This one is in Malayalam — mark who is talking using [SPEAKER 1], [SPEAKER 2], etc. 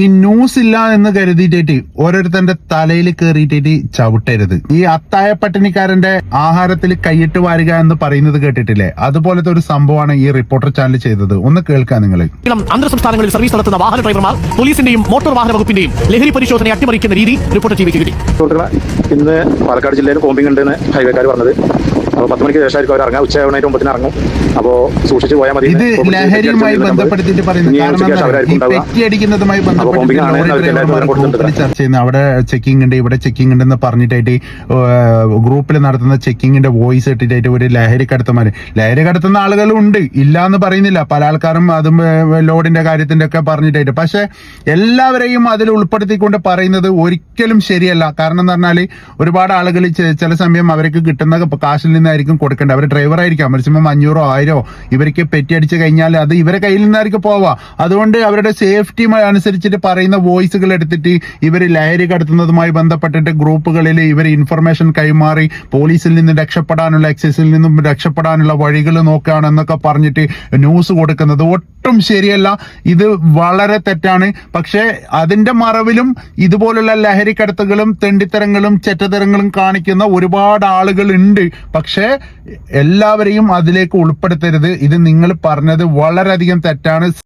[SPEAKER 1] ഈ ന്യൂസ് ഇല്ല എന്ന് കരുതിയിട്ട് ഓരോരുത്തന്റെ തലയിൽ കയറിയിട്ട് ചവിട്ടരുത്. ഈ അത്തായ പട്ടിണിക്കാരന്റെ ആഹാരത്തിൽ കൈയിട്ട് വാരുക എന്ന് പറയുന്നത് കേട്ടിട്ടില്ലേ? അതുപോലത്തെ ഒരു സംഭവമാണ് ഈ റിപ്പോർട്ടർ ചാനൽ ചെയ്തത്. ഒന്ന് കേൾക്കാം നിങ്ങൾ
[SPEAKER 2] അന്തർ സംസ്ഥാനങ്ങളിൽ സർവീസ് നടത്തുന്ന വാഹന ഡ്രൈവർമാർ പോലീസിന്റെയും മോട്ടോർ വാഹന വകുപ്പിന്റെയും ലഹരി പരിശോധന അട്ടിമറിക്കുന്ന രീതി റിപ്പോർട്ട് ചെയ്ത് കിട്ടി.
[SPEAKER 3] ഇന്ന് പാലക്കാട് ജില്ലയിൽ കോമ്പിംഗ് ഉണ്ടെന്ന് ഹൈവേക്കാർ പറഞ്ഞത്. അപ്പോൾ പത്ത് മണിക്ക് ശേഷമായിരിക്കും അവർ ഇറങ്ങുക ഉച്ചയാവണേറ്റ് ഒമ്പതിന് ഇറങ്ങും. അപ്പോൾ സൂക്ഷിച്ചു പോയാൽ മതി.
[SPEAKER 1] ഇത് ലഹരിയുമായി ബന്ധപ്പെടുത്തിയിട്ട് പറയുന്നത് കാരണം എന്താ ചർച്ച ചെയ്യുന്നത് അവിടെ ചെക്കിംഗ് ഉണ്ട് ഇവിടെ ചെക്കിംഗ് ഉണ്ടെന്ന് പറഞ്ഞിട്ടായിട്ട് ഗ്രൂപ്പിൽ നടത്തുന്ന ചെക്കിങ്ങിന്റെ വോയിസ് ഇട്ടിട്ടായിട്ട് ഒരു ലഹരി കടത്തമാര് ലഹരി കടത്തുന്ന ആളുകളും ഉണ്ട്. ഇല്ല എന്ന് പറയുന്നില്ല. പല ആൾക്കാരും അതും ലോഡിന്റെ കാര്യത്തിന്റെ ഒക്കെ പറഞ്ഞിട്ടായിട്ട്. പക്ഷെ എല്ലാവരെയും അതിൽ ഉൾപ്പെടുത്തിക്കൊണ്ട് പറയുന്നത് ഒരിക്കലും ശരിയല്ല. കാരണം എന്ന് പറഞ്ഞാൽ ഒരുപാട് ആളുകൾ ചില സമയം അവർക്ക് കിട്ടുന്ന കാശിൽ നിന്നായിരിക്കും കൊടുക്കേണ്ടത്. അവർ ഡ്രൈവർ ആയിരിക്കാം. മാക്സിമം അഞ്ഞൂറോ ആയിരോ ഇവർക്ക് പെറ്റി അടിച്ചു കഴിഞ്ഞാൽ അത് ഇവരെ കയ്യിൽ നിന്നായിരിക്കും പോവാ അതുകൊണ്ട് അവരുടെ സേഫ്റ്റി അനുസരിച്ചിട്ട് പറയുന്ന വോയിസുകൾ എടുത്തിട്ട് ഇവർ ലഹരി കടത്തുന്നതുമായി ബന്ധപ്പെട്ടിട്ട് ഗ്രൂപ്പുകളിൽ ഇവർ ഇൻഫർമേഷൻ കൈമാറി പോലീസിൽ നിന്ന് രക്ഷപ്പെടാനുള്ള എക്സൈസിൽ നിന്നും രക്ഷപ്പെടാനുള്ള വഴികൾ നോക്കുകയാണെന്നൊക്കെ പറഞ്ഞിട്ട് ന്യൂസ് കൊടുക്കുന്നത്. ഒട്ടും ശരിയല്ല. ഇത് വളരെ തെറ്റാണ്. പക്ഷേ അതിന്റെ മറവിലും ഇതുപോലുള്ള ലഹരി കടത്തുകളും തെണ്ടിത്തരങ്ങളും ചെറ്റത്തരങ്ങളും കാണിക്കുന്ന ഒരുപാട് ആളുകൾ ഉണ്ട്. പക്ഷേ എല്ലാവരെയും അതിലേക്ക് ഉൾപ്പെടുത്തരുത്. ഇത് നിങ്ങൾ പറഞ്ഞത് വളരെയധികം തെറ്റാണ്.